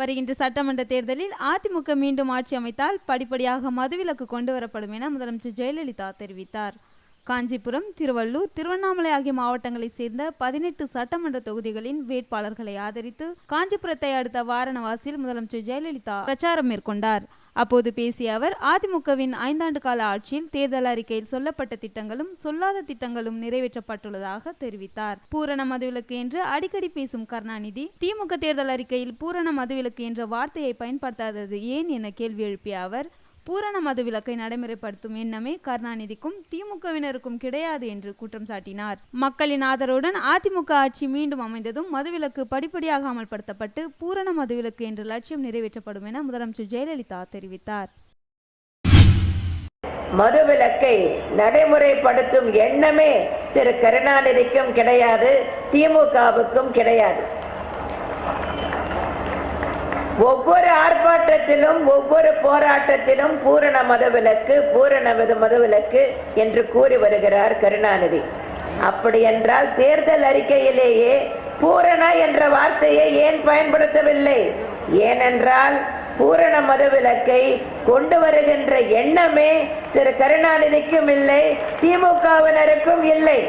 வருகின்ற சட்டமன்ற தேர்தலில் அதிமுக மீண்டும் ஆட்சி அமைத்தால் படிப்படியாக மதுவிலக்கு கொண்டு வரப்படும் என முதலமைச்சர் ஜெயலலிதா தெரிவித்தார். காஞ்சிபுரம் திருவள்ளூர் திருவண்ணாமலை ஆகிய மாவட்டங்களைச் சேர்ந்த பதினெட்டு சட்டமன்ற தொகுதிகளின் வேட்பாளர்களை ஆதரித்து காஞ்சிபுரத்தை அடுத்த வாரணவாசியில் முதலமைச்சர் ஜெயலலிதா பிரச்சாரம் மேற்கொண்டார். அப்போது பேசிய அவர் அதிமுகவின் ஐந்தாண்டு கால ஆட்சியில் தேர்தல் அறிக்கையில் சொல்லப்பட்ட திட்டங்களும் சொல்லாத திட்டங்களும் நிறைவேற்றப்பட்டுள்ளதாக தெரிவித்தார். பூரண மதுவிலக்கு என்று அடிக்கடி பேசும் கருணாநிதி திமுக தேர்தல் அறிக்கையில் பூரண மதுவிலக்கு என்ற வார்த்தையை பயன்படுத்தாதது ஏன் என கேள்வி எழுப்பிய அவர் பூரண மதுவிலக்கை நடைமுறைப்படுத்தும் எண்ணமே கருணாநிதிக்கும் திமுகவினருக்கும் கிடையாது என்று குற்றம் சாட்டினார். மக்களின் ஆதரவுடன் அதிமுக ஆட்சி மீண்டும் அமைந்ததும் மதுவிலக்கு படிப்படியாக அமல்படுத்தப்பட்டு பூரண மதுவிலக்கு என்ற லட்சியம் நிறைவேற்றப்படும் என முதலமைச்சர் ஜெயலலிதா தெரிவித்தார். மதுவிலக்கை நடைமுறைப்படுத்தும் எண்ணமே திரு கருணாநிதிக்கும் கிடையாது திமுகவுக்கும் கிடையாது. ஒவ்வொரு ஆர்ப்பாட்டத்திலும் ஒவ்வொரு போராட்டத்திலும் பூரண மதவிலக்கு பூரண மதவிலக்கு என்று கூறி வருகிறார் கருணாநிதி. அப்படி என்றால் தேர்தல் அறிக்கையிலேயே பூரண என்ற வார்த்தையை ஏன் பயன்படுத்தவில்லை? ஏனென்றால் பூரண மதவிலக்கை கொண்டு வருகின்ற எண்ணமே திரு கருணாநிதிக்கும் இல்லை திமுகவினருக்கும் இல்லை.